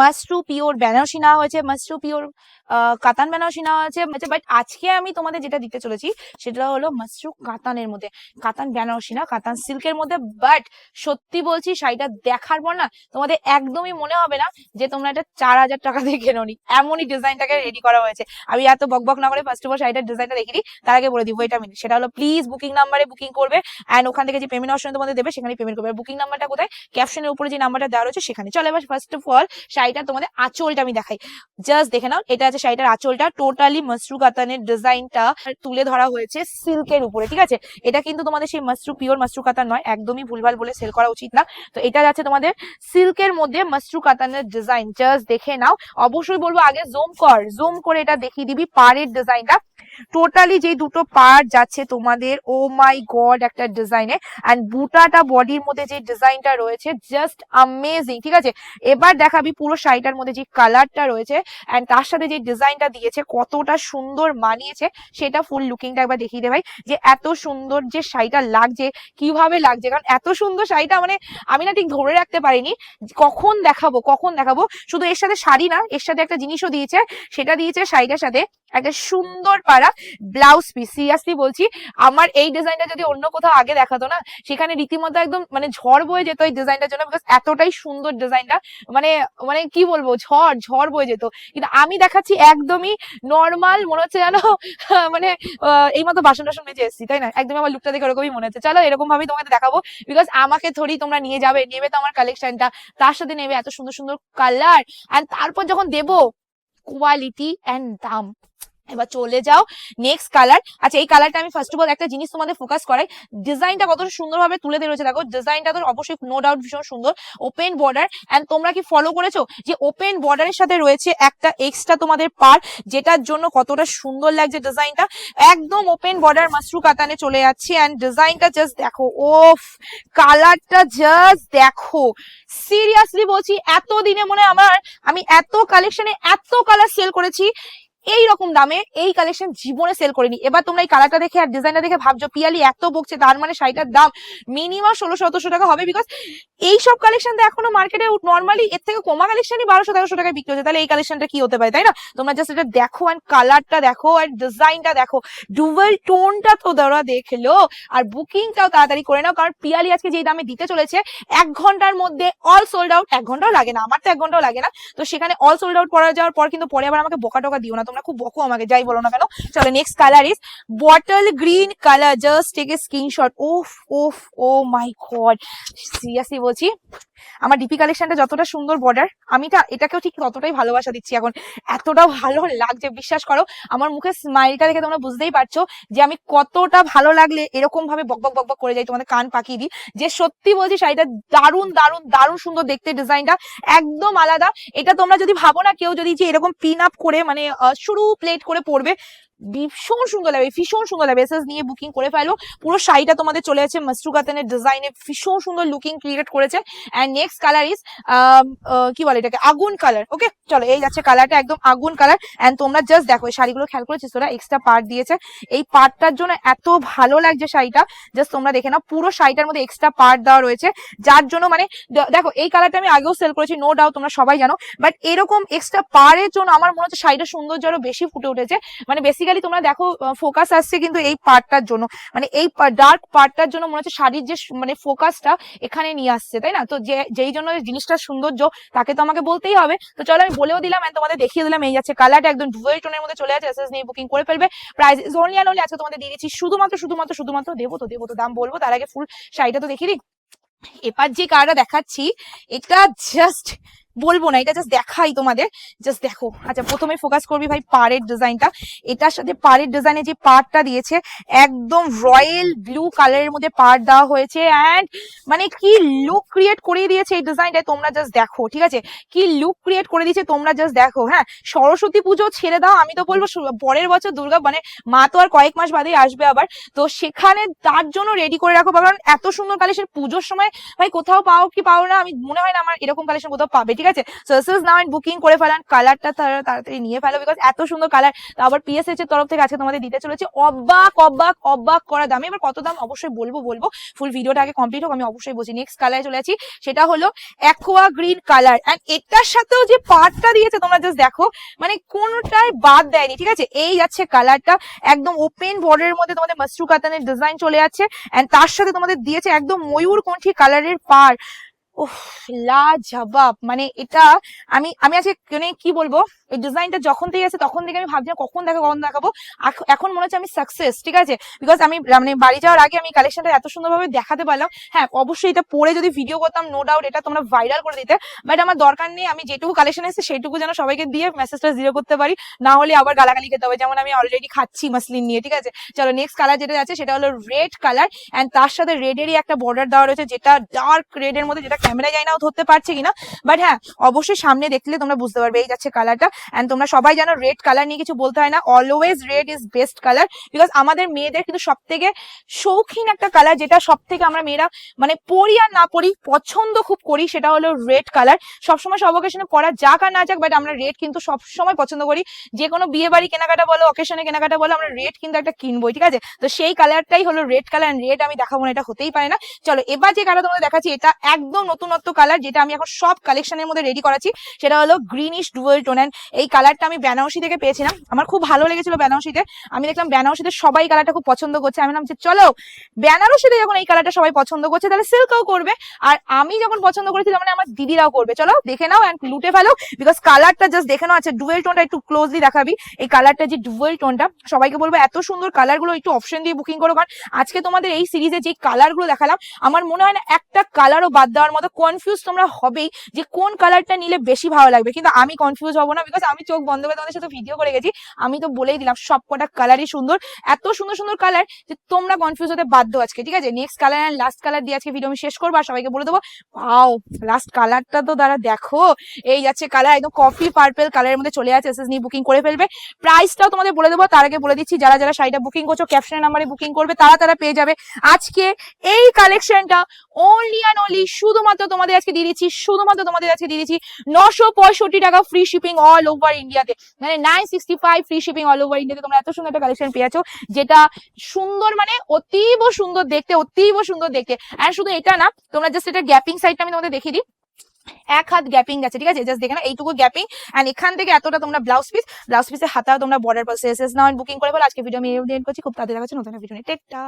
Mashru pure Banarasi নেওয়া হয়েছে Mashru pure কাতান বেনারসি নেওয়া হয়েছে বাট আজকে আমি তোমাদের যেটা দিতে চলেছি, সেটা হলো মাশরু কাতানের মধ্যে কাতান বেনারসি না কাতান সিল্কের মধ্যে বাট সত্যি বলছি, শাড়িটা দেখার পর না, তোমাদের একদমই মনে হবে না যে তোমরা এটা চার হাজার টাকা দিয়ে কেনো নি, এমনই ডিজাইনটাকে রেডি করা হয়েছে। আমি এত বকবক না করে ফার্স্ট অফ অল শাড়িটার ডিজাইনটা দেখিনি তার আগে বলে দিব এটা মিনিট সেটা হলো প্লিজ বুকিং নাম্বারে বুকিং করবে অ্যান্ড ওখান থেকে যে পেমেন্ট অপশন তোমাদের দেবে, সেখানে পেমেন্ট করবে। বুকিং নাম্বারটা কোথায়? ক্যাপশনের উপরে যে নাম্বারটা দেওয়া রয়েছে, সেখানে। চলে, এবার ফার্স্ট অফ অল শাড়িটা তোমাদের আঁচলটা আমি দেখাই। জাস্ট দেখে নাও, এটা আছে শাড়িটার আঁচলটা। টোটালি মাসরু কাতানের ডিজাইনটা তুলে ধরা হয়েছে সিল্কের উপরে, ঠিক আছে? এটা কিন্তু তোমাদের সেই মাসরু পিওর মাসরু কাতান নয়, একদমই ভুলভাল বলে সেল করা উচিত না। তো এটা যাচ্ছে তোমাদের সিল্কের মধ্যে মাসরু কাতানের ডিজাইন জাস্ট দেখে নাও। অবশ্যই বলব আগে জুম কর জুম করে এটা দেখিয়ে দিবি পাড়ের ডিজাইনটা টোটালি যে দুটো পার্ট যাচ্ছে তোমাদের ও মাই গড একটা ডিজাইনে অ্যান্ড বুটাটা বডির মধ্যে যে ডিজাইনটা রয়েছে জাস্ট আমেজিং ঠিক আছে? এবার দেখাবি পুরো শাড়িটার মধ্যে যে কালারটা রয়েছে অ্যান্ড তার সাথে যে ডিজাইনটা দিয়েছে, কতটা সুন্দর মানিয়েছে, সেটা ফুল লুকিংটা একবার দেখিয়ে দে ভাই, যে এত সুন্দর যে শাড়িটা লাগছে, কীভাবে লাগছে? কারণ এত সুন্দর শাড়িটা মানে আমি না ঠিক ধরে রাখতে পারিনি, কখন দেখাবো কখন দেখাবো? শুধু এর সাথে শাড়ি না, এর সাথে একটা জিনিসও দিয়েছে, সেটা দিয়েছে শাড়িটার সাথে একটা সুন্দর পাড়া ব্লাউজ পিস সিরিয়াসলি বলছি, আমার এই ডিজাইনটা যদি অন্য কোথাও আগে দেখাতো না, সেখানে রীতিমতো একদম মানে ঝড় বয়ে যেত এই ডিজাইনটার জন্য বিকজ এতটাই সুন্দর ডিজাইনটা মানে মানে কি বলব, ঝড় ঝড় বয়ে যেত। কিন্তু আমি দেখাচ্ছি একদমই নর্মাল মনে হচ্ছে যেন মানে এই মতো বাসন টাসন মেজে এসেছি, তাই না? একদমই আমার লুকটা দেখে ওরকমই মনে হচ্ছে। চলো এরকম ভাবেই তোমাকে দেখাবো বিকজ আমাকে থরি তোমরা নিয়ে যাবে, নেবে তো আমার কালেকশনটা তার সাথে নেবে এত সুন্দর সুন্দর কালার অ্যান্ড তারপর যখন দেবো কোয়ালিটি অ্যান্ড দাম। এবার চলে যাও নেক্সট কালার আচ্ছা এই কালারটা আমি ফার্স্ট অফ অল একটা জিনিস তোমাদের ফোকাস করাই। ডিজাইনটা কত সুন্দরভাবে তুলে দিয়ে রয়েছে। দেখো ডিজাইনটা তো অবশ্যই নো ডাউট ভীষণ সুন্দর। ওপেন বর্ডার এন্ড তোমরা কি ফলো করেছ যে ওপেন বর্ডারের সাথে রয়েছে একটা এক্সট্রা তোমাদের পার যেটার জন্য কতটা সুন্দর লাগছে ডিজাইনটা একদম ওপেন বর্ডার মাশরু কাতানে চলে যাচ্ছে এন্ড ডিজাইনটা জাস্ট দেখো, ওফ কালারটা জাস্ট দেখো। সিরিয়াসলি বলছি এত দিনে মনে আমার, আমি এত কালেকশনে এত কালার সেল করেছি। এই রকম দামে এই কালেকশন জীবনে সেল করিনি। এবার তোমরা এই কালারটা দেখে আর ডিজাইনটা দেখে ভাবছ, পিয়ালি এত বকছে, তার মানে শাড়িটার দাম মিনিমাম ষোলো সতেরোশো টাকা হবে বিকজ এই সব কালেকশন তো এখনও মার্কেটে নর্মালি এর থেকে কমা কালেকশনই বারোশো, তেরোশো টাকায় বিক্রি হচ্ছে। তাহলে এই কালেকশনটা কি হতে পারে, তাই না? তোমরা জাস্ট এটা দেখো অ্যান্ড কালারটা দেখো আর ডিজাইনটা দেখো। ডুয়েল টোনটা তো ধরা দেখল। আর বুকিংটাও তাড়াতাড়ি করে নাও, কারণ পিয়ালি আজকে যেই দামে দিতে চলেছে, এক ঘণ্টার মধ্যে অল সোল্ড আউট এক ঘন্টাও লাগে না, আমার তো এক ঘন্টাও লাগে না। তো সেখানে অল সোল্ড আউট করা যাওয়ার পর কিন্তু পরে আবার আমাকে বকা টকা দিও না। তোমরা খুব বকো আমাকে, যাই বলো না কেন। চলো next colour is bottle green colour just take a screenshot of of oh my god. Seriously বলছি, আমার ডিপি কালেকশনটা যতটা সুন্দর বর্ডার আমি এটাকেও ঠিক ততটাই ভালোবাসা দিচ্ছি এখন। এতটা ভালো লাগছে, বিশ্বাস করো, আমার মুখে স্মাইলটা দেখে তোমরা বুঝতেই পারছ যে আমি কতটা ভালো লাগলে এরকম ভাবে বকবক বকবক করে যাই, তোমাদের কান পাকিয়ে দিই। যে সত্যি বলছি, শাড়িটা দারুণ দারুণ দারুণ সুন্দর দেখতে ডিজাইনটা একদম আলাদা। এটা তোমরা যদি ভাবো না, কেউ যদি যে এরকম পিন আপ করে মানে সরু প্লেট করে পরবে ভীষণ সুন্দর লাগবে ভীষণ সুন্দর লাগবে এসএস নিয়ে বুকিং করে ফেলো। পুরো শাড়িটা তোমাদের চলে যাচ্ছে মাসরু ডিজাইনে ভীষণ সুন্দর লুকিং ক্রিয়েট করেছে। অ্যান্ড নেক্সট কালার ইজ কি বলে এটাকে? আগুন কালার ওকে চলো, এই যাচ্ছে কালারটা একদম আগুন কালার অ্যান্ড তোমরা জাস্ট দেখো, এই শাড়িগুলো খেয়াল করেছিস তোরা? এক্সট্রা পার্ট দিয়েছে। এই পার্টটার জন্য এত ভালো লাগছে শাড়িটা। জাস্ট তোমরা দেখে নাও, পুরো শাড়িটার মধ্যে এক্সট্রা পার্ট দেওয়া রয়েছে। যার জন্য মানে দেখো, এই কালারটা আমি আগেও সেল করেছি নো ডাউট তোমরা সবাই জানো। বাট এরকম এক্সট্রা পাড়ের জন্য আমার মনে হচ্ছে শাড়িটা সৌন্দর্য আরও বেশি ফুটে উঠেছে। মানে বেসিক্যালি তোমরা দেখো ফোকাস আসছে কিন্তু এই পার্টটার জন্য। মানে এই ডার্ক পার্টটার জন্য মনে হচ্ছে শাড়ির যে মানে ফোকাসটা এখানে নিয়ে আসছে, তাই না? তো যে, যেই জন্য জিনিসটার সৌন্দর্য, তাকে তো আমাকে বলতেই হবে। তো চলো আমি বলেও দিলাম and তোমাদের দেখিয়ে দিলাম, এই যাচ্ছে কালারটা একদম ডুয়েল টোনের মধ্যে চলে যাচ্ছে এসএস নিয়ে বুকিং করে ফেলবে। Price is only and only আজকে তোমাদের দিয়ে দিচ্ছি। শুধুমাত্র শুধুমাত্র শুধুমাত্র দেবো তো দেবো তো, দাম বলব, তার আগে ফুল শাড়িটা তো দেখিয়ে দিই। এবার যে কালারটা দেখাচ্ছি, এটা জাস্ট বলব না, এটা জাস্ট দেখাই তোমাদের। জাস্ট দেখো। আচ্ছা প্রথমে ফোকাস করবি ভাই পাড়ের ডিজাইনটা এটার সাথে পাড়ের ডিজাইনে যে পার্টটা দিয়েছে, একদম রয়্যাল ব্লু কালারের মধ্যে পার্ট দেওয়া হয়েছে। অ্যান্ড মানে কি লুক ক্রিয়েট করে দিয়েছে এই ডিজাইনটায় তোমরা জাস্ট দেখো, ঠিক আছে? কি লুক ক্রিয়েট করে দিয়েছে, তোমরা জাস্ট দেখো হ্যাঁ? সরস্বতী পুজো ছেড়ে দাও, আমি তো বলব পরের বছর দুর্গা মানে মা তো আর কয়েক মাস বাদেই আসবে আবার। তো সেখানে তার জন্য রেডি করে রাখো, কারণ এত সুন্দর কালেকশন পুজোর সময় ভাই কোথাও পাও কি পাও না, আমি মনে হয় না আমার এরকম কালেকশন কোথাও পাবে, ঠিক ঠিক আছে? বুকিং করে ফেলান। কালারটা তাড়াতাড়ি নিয়ে ফেলো বিকজ এত সুন্দর কালার আবার পিএসএইচ এর তরফ থেকে আজকে তোমাদের দিতে চলেছে। অবাক অবাক অবাক করা দামে। এবার কত দাম অবশ্যই বলব বলব। ফুল ভিডিওটা আগে কমপ্লিট হোক, আমি অবশ্যই বলছি। নেক্সট কালারে চলে আছি সেটা হলো অ্যাকোয়া গ্রিন কালার অ্যান্ড এটার সাথেও যে পার্টটা দিয়েছে, তোমরা জাস্ট দেখো মানে কোনোটাই বাদ দেয়নি, ঠিক আছে? এই যাচ্ছে কালারটা একদম ওপেন বর্ডারের মধ্যে তোমাদের মাসরু কাতানের ডিজাইন চলে যাচ্ছে। অ্যান্ড তার সাথে তোমাদের দিয়েছে একদম ময়ূর কণ্ঠী কালারের পার লাজবাব। মানে এটা আমি আমি আজকে মানে কি বলব? এই ডিজাইনটা যখন থেকে আছে তখন থেকে আমি ভাবছিলাম কখন দেখাবো কখন দেখাবো। এখন মনে হচ্ছে আমি সাকসেস ঠিক আছে? বিকজ আমি মানে বাড়ি যাওয়ার আগে আমি কালেকশনটা এত সুন্দরভাবে দেখাতে পারলাম। হ্যাঁ অবশ্যই এটা পরে যদি ভিডিও করতাম নো ডাউট এটা তোমরা ভাইরাল করে দিতে। বাট আমার দরকার নেই, আমি যেটুকু কালেকশন এসেছে সেটুকু যেন সবাইকে দিয়ে মেসেজটা জিরো করতে পারি। না হলে আবার গালাগালি খেতে হবে, যেমন আমি অলরেডি খাচ্ছি মাসলিন নিয়ে, ঠিক আছে? চলো নেক্সট কালার যেটা আছে সেটা হলো রেড কালার এন্ড তার সাথে রেডেরই একটা বর্ডার দেওয়া রয়েছে, যেটা ডার্ক রেড এর মধ্যে, যেটা ক্যামেরা যায় নাও ধরতে পারছে কিনা? বাট হ্যাঁ অবশ্যই সামনে দেখলে তোমরা বুঝতে পারবে এই যাচ্ছে কালারটা এন্ড তোমরা সবাই জানো রেড কালার নিয়ে কিছু বলতে হয় না। Always red is best colour because আমাদের মেয়েদের কিন্তু সব থেকে শৌখিন একটা কালার যেটা সব থেকে আমরা মেয়েরা মানে পরি আর না পরি, পছন্দ খুব করি সেটা হলো রেড কালার সবসময় সব অকেশনে পরা যাক আর না যাক বাট আমরা রেড কিন্তু সবসময় পছন্দ করি। যে কোনো বিয়ে বাড়ি কেনাকাটা বলো অকেশনে কেনাকাটা বলো, আমরা রেড কিন্তু একটা কিনবোই, ঠিক আছে? তো সেই কালারটাই হলো রেড কালার রেড আমি দেখাবো না, এটা হতেই পারে না। চলো, এবার যে কালার তোমাদের দেখাচ্ছি, এটা একদম নতুনত্ব কালার যেটা আমি এখন সব কালেকশনের মধ্যে রেডি করাচ্ছি, সেটা হলো গ্রিনিশ ডুয়েল টোন এই কালারটা আমি বেনারসি থেকে পেয়েছিলাম। আমার খুব ভালো লেগেছিল বেনারসিতে আমি দেখলাম বেনারসিতে সবাই কালারটা খুব পছন্দ করছে। আমি ভাবছি চলো বেনারসিতে যখন এই কালারটা সবাই পছন্দ করছে, তাহলে সিল্কও করবে। আর আমি যখন পছন্দ করেছি তখন আমার দিদিরাও করবে। চলো, দেখে নাও অ্যান্ড লুটে ফেলো বিকজ কালারটা জাস্ট দেখে নাও। আছে ডুয়েল টোনটা একটু ক্লোজলি দেখাবি। এই কালারটা যে ডুয়েল টোনটা সবাইকে বলব এত সুন্দর কালারগুলো একটু অপশন দিয়ে বুকিং করো। কারণ আজকে তোমাদের এই সিরিজে যে কালারগুলো দেখালাম, আমার মনে হয় না একটা কালারও বাদ দেওয়ার মতো কনফিউজ তোমরা হবেই যে কোন কালারটা নিলে বেশি ভালো লাগবে। কিন্তু আমি কনফিউজ হব না বিকজ আমি চোখ বন্ধ করে তোমাদের সাথে ভিডিও করে গেছি। আমি তো বলেই দিলাম সব কটা কালারই সুন্দর। এত সুন্দর সুন্দর কালার যে তোমরা কনফিউজ হতে বাধ্য আজকে, ঠিক আছে? Next colour and last colour দিয়ে আজকে ভিডিও আমি শেষ করব আর সবাইকে বলে দেবো পাও লাস্ট কালারটা তো দাঁড়া দেখো। এই যাচ্ছে কালার একদম কফি পার্পেল কালারের মধ্যে চলে আছে এসএস নিয়ে বুকিং করে ফেলবে। প্রাইসটাও তোমাদের বলে দেবো, তার আগে বলে দিচ্ছি, যারা যারা শাড়িটা বুকিং করছ ক্যাপশনের নাম্বারে বুকিং করবে, তারা তারা পেয়ে যাবে। আজকে এই কালেকশনটা অনলি অ্যান্ড অনলি শুধুমাত্র তোমাদের আজকে দিয়ে দিচ্ছি, শুধুমাত্র তোমাদের আজকে দিয়ে দিচ্ছি নশো পঁয়ষট্টি টাকা ফ্রি শিপিং অল ওভার ইন্ডিয়াতে মানে nine sixty five free shipping all over ইন্ডিয়াতে তোমরা এত সুন্দর একটা কালেকশন পেয়েছ, যেটা সুন্দর মানে অতীব সুন্দর দেখতে, অতীব সুন্দর দেখতে। আর শুধু এটা না, তোমরা জাস্ট এটা গ্যাপিং সাইডটা আমি তোমাদের দেখিয়ে দিই। এক হাত গ্যাপিং আছে, ঠিক আছে? জাস্ট দেখে না এইটুকু গ্যাপিং এন্ড এখান থেকে এতটা তোমরা ব্লাউজ পিস ব্লাউজ পিসের হাতা তোমরা বর্ডার পাশে এসএস নাও বুকিং করে বলো আজকে ভিডিও আমি এন্ড করছি। খুব তাড়াতাড়ি দেখাচ্ছি নতুন ভিডিও টেকটা